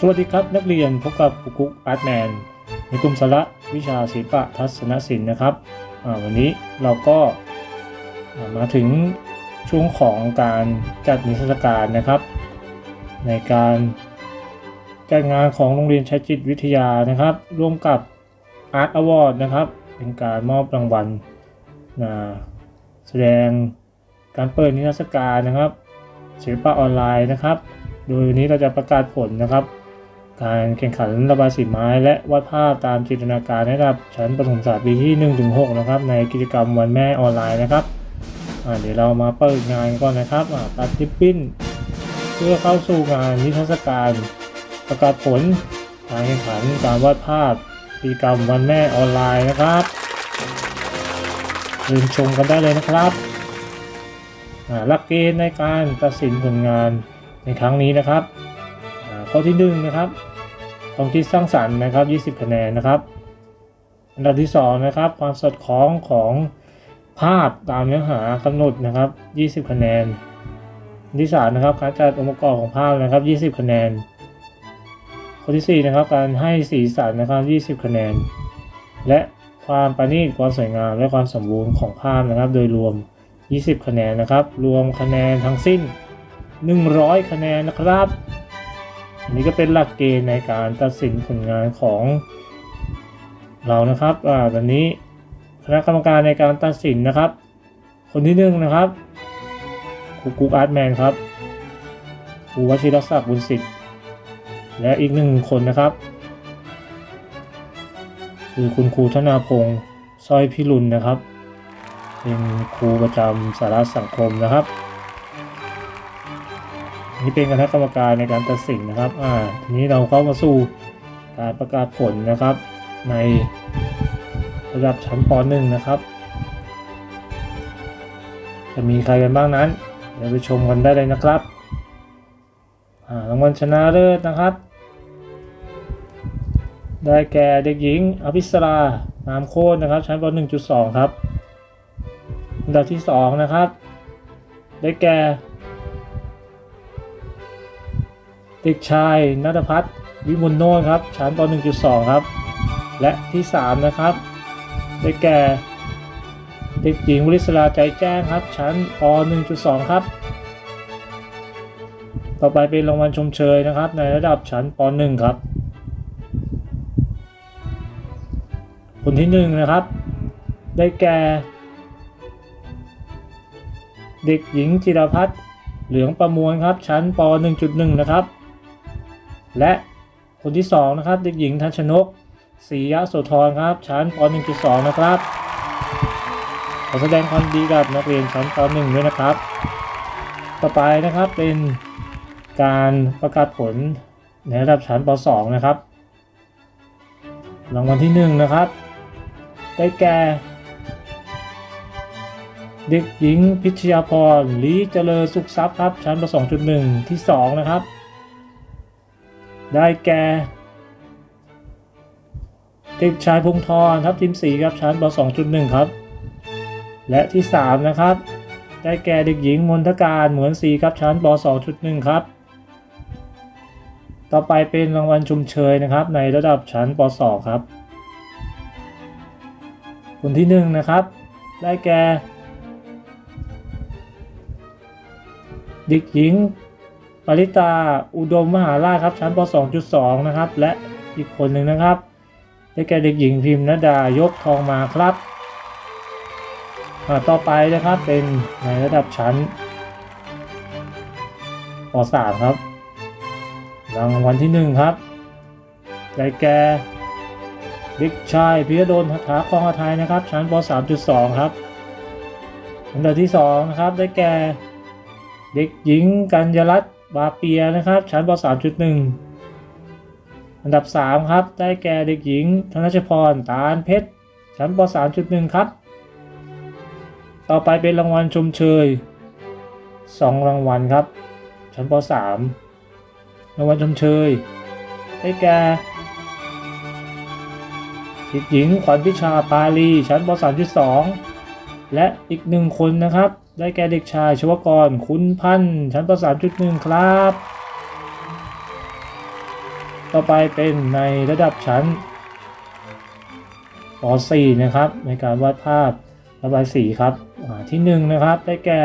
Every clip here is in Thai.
สวัสดีครับนักเรียนพบกับกุ๊กอาร์ตแมนในกลุ่มสาระวิชาศิลปะทัศนศิลป์นะครับวันนี้เราก็มาถึงช่วงของการจัดนิทรรศการนะครับ ในการจัดงานของโรงเรียนชัยจิตวิทยานะครับ ร่วมกับ Art Award นะครับ เป็นการมอบรางวัลนะแสดงการเปิดนิทรรศการนะครับศิลปะออนไลน์นะครับ โดยวันนี้เราจะประกาศผลนะครับ การแข่งขันระบายสีไม้และวาดภาพตามจินตนาการให้กับชั้นประถมศึกษาปีที่ 1-6 นะครับ ในกิจกรรมวันแม่ออนไลน์นะครับอ่าเดี๋ยวเรามาเปิดงานก่อนนะครับตัดทิปปิ้น เพื่อเข้าสู่งานนิทรรศการประกาศผลการแข่งขันการวาดภาพกิจกรรมวันแม่ออนไลน์นะครับเรียนชมกันได้เลยนะครับอ่าหลักเกณฑ์ในการตัดสินผลงานในครั้งนี้นะครับ ข้อที่หนึ่งนะครับความคิดสร้างสรรค์นะครับ 20 คะแนนนะครับ อันดับที่สองนะครับ ความสอดคล้องของภาพตามเนื้อหากำหนดนะครับ 20 คะแนนอันที่สามนะครับการจัดองค์ประกอบของภาพนะครับ 20 คะแนน ข้อที่สี่นะครับ การให้สีสันนะครับ 20 คะแนน และความประณีตความสวยงาม และความสมบูรณ์ของภาพนะครับ โดยรวม 20 คะแนนนะครับ รวมคะแนนทั้งสิ้น 100 คะแนนนะครับ อันนี้ก็เป็นหลักเกณฑ์ในการตัดสินผลงานของเรานะครับอ่าตอนนี้คณะกรรมการในการตัดสินนะครับ คนที่หนึ่งนะครับครูกุ๊กอาร์ตแมนครับครูวชิรศักดิ์บุญสิทธิ์และอีกหนึ่งคนนะครับ คือคุณครูธนาพงศ์สร้อยพิรุณนะครับ เป็นครูประจำสารสังคมนะครับ นี่เป็นคณะกรรมการในการตัดสินนะครับ อ่า ทีนี้เราเข้ามาสู่การประกาศผลนะครับ ในระดับชั้นป .1 นะครับ จะมีใครกันบ้างนั้น เดี๋ยวไปชมกันได้เลยนะครับ อ่ารางวัลชนะเลิศนะครับ ได้แก่เด็กหญิง อภิสรานามโคตรนะครับ ชั้นป .1.2 ครับอันดับที่ 2 นะครับ ได้แก่ เด็กชายนัทพัฒน์วิมลโนนครับ ชั้นป .1.2 ครับ และที่ 3 นะครับ ได้แก่ เด็กหญิงวริศราใจแจ้งครับ ชั้นป .1.2 ครับ ต่อไปเป็นรางวัลชมเชยนะครับ ในระดับชั้นป .1 ครับ คนที่ 1 นะครับ ได้แก่ เด็กหญิงจิรพัฒน์เหลืองประมวลครับ ชั้นป .1.1 นะครับ และคนที่2นะครับเด็กหญิงทันชนกศรียะโสธรครับชั้นป .1.2 นะครับขอแสดงความดีกับนักเรียนชั้นป .1 ด้วยนะครับ ต่อไปนะครับเป็นการประกาศผลในระดับชั้นป .2 นะครับรางวัลที่1นะครับ ได้แก่ เด็กหญิงพิชยาพรลีเจริญสุขทรัพย์ครับชั้นป .2.1 ที่ 2 นะครับ ได้แก่เด็กชายพงธรทับทิมสีครับชั้นป .2.1 ครับ และที่ 3 นะครับ ได้แก่เด็กหญิงมนทการเหมือนสีครับชั้นป .2.1 ครับ ต่อไปเป็นรางวัลชมเชยนะครับ ในระดับชั้นป .2 ครับ คนที่1นะครับ ได้แก่ เด็กหญิง ปริตาอุดมมหาราชครับชั้นป .2.2 นะครับ และอีกคนหนึ่งนะครับได้แก่เด็กหญิงพิมพ์นดายกทองมาครับอ่าต่อไปนะครับเป็นในระดับชั้นป .3 ครับ รางวัลที่ 1 ครับได้แก่เด็กชายพิยดลทัฐาคลองอาไทยนะครับ ชั้นป .3.2 ครับอันดับที่ 2 นะครับ ได้แก่เด็กหญิงกัญญรัตน์ บาเปียนะครับ ชั้นป .3.1 อันดับ 3 ครับ ได้แก่เด็กหญิง ธนชพร ตาลเพชร ชั้นป .3.1 ครับ ต่อไปเป็นรางวัลชมเชย 2 รางวัลครับ ชั้นป .3 รางวัลชมเชย ได้แก่เด็กหญิงขวัญพิชาปาลี ชั้นป .3.2 และอีกหนึ่งคนนะครับ ได้แก่เด็กชายชวกรคุณพันธ์ชั้นป .3.1 ครับ ต่อไปเป็นในระดับชั้นป .4 นะครับ ในการวาดภาพระบายสีครับที่หนึ่งนะครับ ได้แก่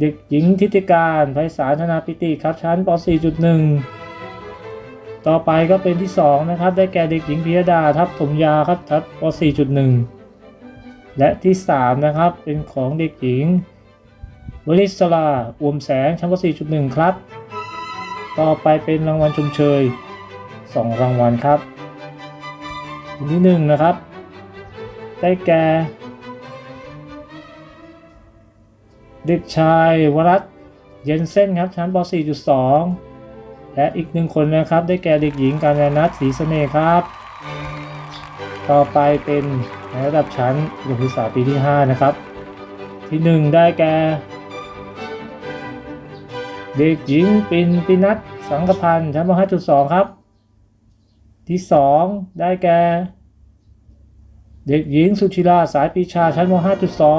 เด็กหญิงทิติการไพศาลธนาปิติครับชั้นป .4.1 ต่อไปก็เป็นที่ 2 นะครับ ได้แก่เด็กหญิงพิยดาทับถมยาครับทับป .4.1 และที่3นะครับเป็นของเด็กหญิงวลิศลาอวมแสงชั้นป .4.1 ครับ ต่อไปเป็นรางวัลชมเชย 2 รางวัลครับอันที่1นะครับ ได้แก่ เด็กชายวรัตเยนเซ่นครับชั้นป .4.2 และอีกหนึ่งคนนะครับ ได้แก่เด็กหญิงการยนัทศรีเสน่ห์ครับ ต่อไปเป็น ในระดับชั้นประถมศึกษาปีที่ 5 นะครับ ที่ 1 ได้แก่ เด็กหญิงปินปินัทสังกพันธ์ชั้นป .5.2 ครับ ที่ 2 ได้แก่ เด็กหญิงสุชิราสายปีชาชั้นม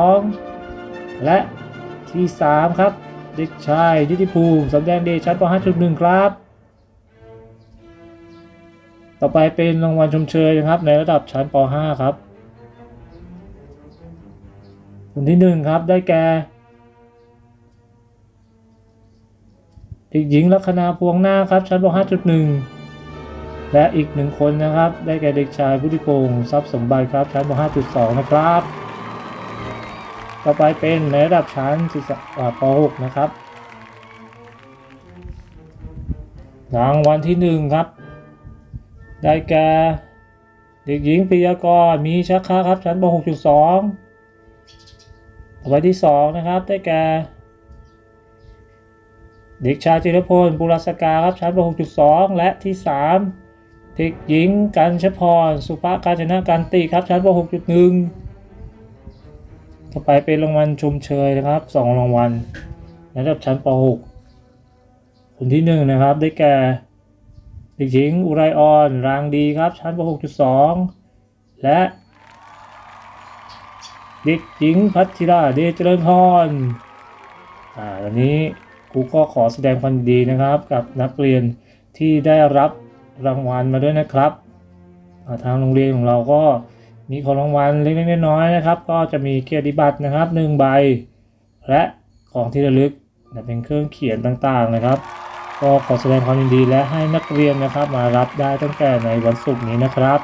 .5.2 และที่ 3 ครับ เด็กชายนิติภูมิสำแดงเดชชั้นป .5.1 ครับต่อไปเป็นรางวัลชมเชยนะครับ ในระดับชั้นป .5 ครับ คนที่1ครับได้แก่เด็กหญิงลัคนาพวงหน้าครับชั้นป .5.1 และอีกหนึ่งคนนะครับ ได้แก่เด็กชายพุทธิพงศ์ทรัพย์สมบัติครับชั้นป .5.2 นะครับ ต่อไปเป็นในระดับชั้นศึกษาป .6 นะครับรางวัลที่ 1 ครับ ได้แก่เด็กหญิงปิยากรมีชักคะครับชั้นป .6.2 ต่อไปที่2นะครับได้แก่เด็กชายจิรพลบุรสกาครับชั้นป .6.2 และที่3เด็กหญิงกันชพร สุภาการชนะกันติครับชั้นป .6.1 ต่อไปเป็นรางวัลชมเชยนะครับ2รางวัลในระดับชั้นป .6 คนที่1นะครับได้แก่เด็กหญิงอุไรออนรางดีครับชั้นป .6.2 และ เด็กหญิงพัชราเดชเจริญพรอ่าวันนี้ครูก็ขอแสดงความดีนะครับ กับนักเรียนที่ได้รับรางวัลมาด้วยนะครับาทางโรงเรียนของเราก็มีของรางวัลเล็กๆน้อยๆนะครับ ก็จะมีเกียรติบัตรนะครับหนึ่งใบ และของที่ระลึกเป็นเครื่องเขียนต่างๆนะครับ ก็ขอแสดงความยินดีและให้นักเรียนนะครับ มารับได้ตั้งแต่ในวันศุกร์นี้นะครับ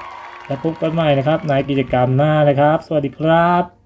และพบกันใหม่นะครับในกิจกรรมหน้านะครับ สวัสดีครับ